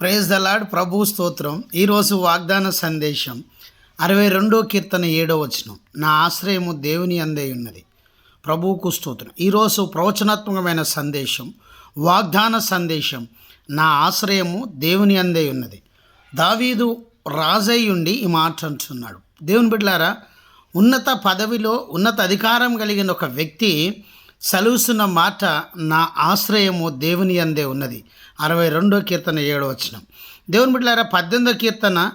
Praise the lord ప్రభు స్తోత్రం ఈరోజు వాగ్దాన సందేశం అరవై రెండో కీర్తన ఏడో వచనం. నా ఆశ్రయము దేవుని అందే ఉన్నది. ప్రభువుకు స్తోత్రం. ఈరోజు ప్రవచనాత్మకమైన సందేశం వాగ్దాన సందేశం నా ఆశ్రయము దేవుని అందే ఉన్నది. దావీదు రాజై ఉండి ఈ మాట అంటున్నాడు. దేవుని బిడ్డలారా ఉన్నత పదవిలో ఉన్నత అధికారం కలిగిన ఒక వ్యక్తి సెలవుస్తున్న మాట నా ఆశ్రయము దేవుని అందే ఉన్నది. అరవై రెండో కీర్తన ఏడో వచనం. దేవుని బిడ్డలారా పద్దెనిమిదో కీర్తన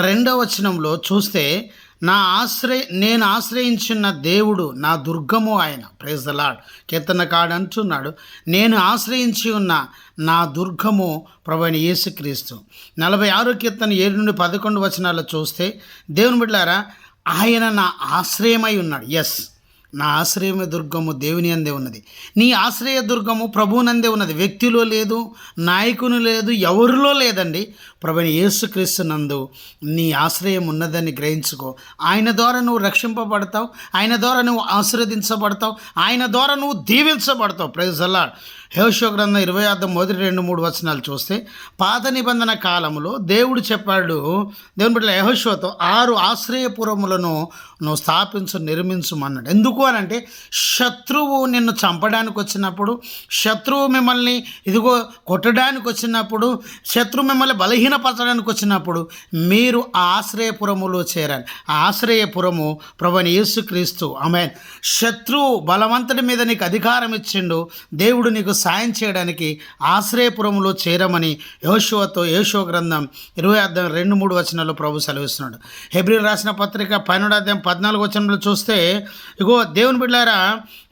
రెండో వచనంలో చూస్తే నా ఆశ్రయ నేను ఆశ్రయించిన దేవుడు నా దుర్గము ఆయన. ప్రేజ్ ద లాడ్ కీర్తన కాడు అంటున్నాడు నేను ఆశ్రయించి ఉన్న నా దుర్గము ప్రభుని యేసుక్రీస్తు. నలభై ఆరో కీర్తన ఏడు నుండి పదకొండు వచనాల్లో చూస్తే దేవుని బిడ్డారా ఆయన నా ఆశ్రయమై ఉన్నాడు. ఎస్ నా ఆశ్రయ దుర్గము దేవుని అందే ఉన్నది. నీ ఆశ్రయ దుర్గము ప్రభువునందే ఉన్నది. వ్యక్తిలో లేదు నాయకుని లేదు ఎవరిలో లేదండి. ప్రభుని యేసుక్రీస్తు నందు నీ ఆశ్రయం ఉన్నదని గ్రహించుకో. ఆయన ద్వారా నువ్వు రక్షింపబడతావు ఆయన ద్వారా నువ్వు ఆశీర్వదించబడతావు ఆయన ద్వారా నువ్వు దీవించబడతావు. ప్రజల్లా యోషో గ్రంథం ఇరవై అర్థం మొదటి రెండు మూడు వచనాలు చూస్తే పాత నిబంధన కాలంలో దేవుడు చెప్పాడు దేవుని బిడ్డ యహోషోతో ఆరు ఆశ్రయపురములను నువ్వు స్థాపించు నిర్మించమన్నాడు ఎందుకు అని అంటే శత్రువు నిన్ను చంపడానికి వచ్చినప్పుడు శత్రువు మిమ్మల్ని ఇదిగో కొట్టడానికి వచ్చినప్పుడు శత్రువు మిమ్మల్ని బలహీనపరచడానికి వచ్చినప్పుడు మీరు ఆ ఆశ్రయపురములో చేరాలి. ఆశ్రయపురము ప్రభుని యేసుక్రీస్తు. ఆమె శత్రువు బలవంతుడి మీద నీకు అధికారం ఇచ్చిండు దేవుడు నీకు సాయం చేయడానికి ఆశ్రయపురంలో చేరమని యోశువతో యోశువ గ్రంథం ఇరవై అర్థం రెండు మూడు వచనాల్లో ప్రభు సెలవిస్తున్నాడు. హెబ్రిల్ రాసిన పత్రిక పన్నెండు అధ్యాయం పద్నాలుగు వచనంలో చూస్తే ఇగో దేవుని బిడ్డారా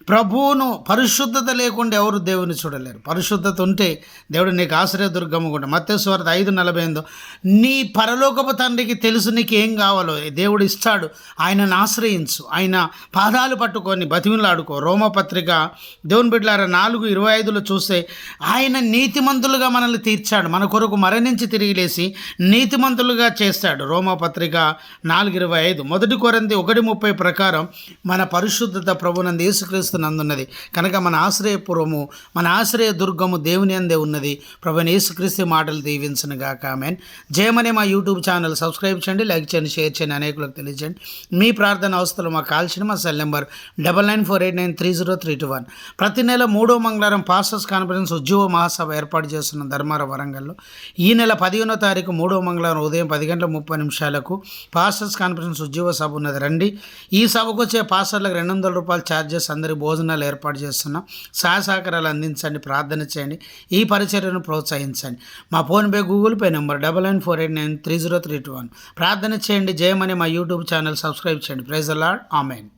ప్రభువును పరిశుద్ధత లేకుండా ఎవరు దేవుని చూడలేరు. పరిశుద్ధత ఉంటే దేవుడు నీకు ఆశ్రయదుర్గము కూడా. మత్స్వార్థ ఐదు నలభై ఎనిమిదో. నీ పరలోకపు తండ్రికి తెలుసు నీకు ఏం కావాలో. దేవుడు ఇస్తాడు. ఆయనను ఆశ్రయించు. ఆయన పాదాలు పట్టుకొని బతిమిలాడుకో. రోమపత్రిక దేవుని బిడ్డలారా నాలుగు ఇరవై ఐదులో చూస్తే ఆయన నీతిమంతులుగా మనల్ని తీర్చాడు. మన కొరకు మరణించి తిరిగి లేచి నీతిమంతులుగా చేస్తాడు. రోమపత్రిక నాలుగు ఇరవై ఐదు. మొదటి కొరంది ఒకటి ముప్పై ప్రకారం మన పరిశుద్ధత ప్రభునంది యేసుక్రీస్తు నందున్నది. కనుక మన ఆశ్రయపురము మన ఆశ్రయ దుర్గము దేవుని అందే ఉన్నది. ప్రభు యేసుక్రీస్తు మాటలు దీవించను గాక. ఆమెన్. జయమనే మా యూట్యూబ్ ఛానల్ సబ్స్క్రైబ్ చేయండి లైక్ చేయండి షేర్ చేయండి అనేకులకు తెలియజేయండి. మీ ప్రార్థన అవస్థలు మాకు కాల్చిన మా cell number double nine four eight nine three zero three two one. ప్రతి నెల మూడో మంగళవారం పాస్టర్స్ కాన్ఫరెన్స్ ఉద్యోగ మహాసభ ఏర్పాటు చేస్తున్న ధర్మార వరంగల్లో. ఈ నెల పదిహేనో తారీఖు మూడో మంగళవారం ఉదయం పది గంటల ముప్పై నిమిషాలకు పాస్టర్స్ కాన్ఫరెన్స్ ఉద్యోగ సభ ఉన్నది. రండి. ఈ సభకు వచ్చే పాస్టర్లకు రెండు వందల రూపాయలు ఛార్జెస్ అందరి భోజనాలు ఏర్పాటు చేస్తున్నాం. సహాయ సహకారాలు అందించండి ప్రార్థన చేయండి. ఈ పరిచర్యను ప్రోత్సహించండి. మా PhonePe Google pay number double nine four eight nine three zero three two one. ప్రార్థన చేయండి జయమని మా యూట్యూబ్ ఛానల్ సబ్స్క్రైబ్ చేయండి. Praise the Lord amen.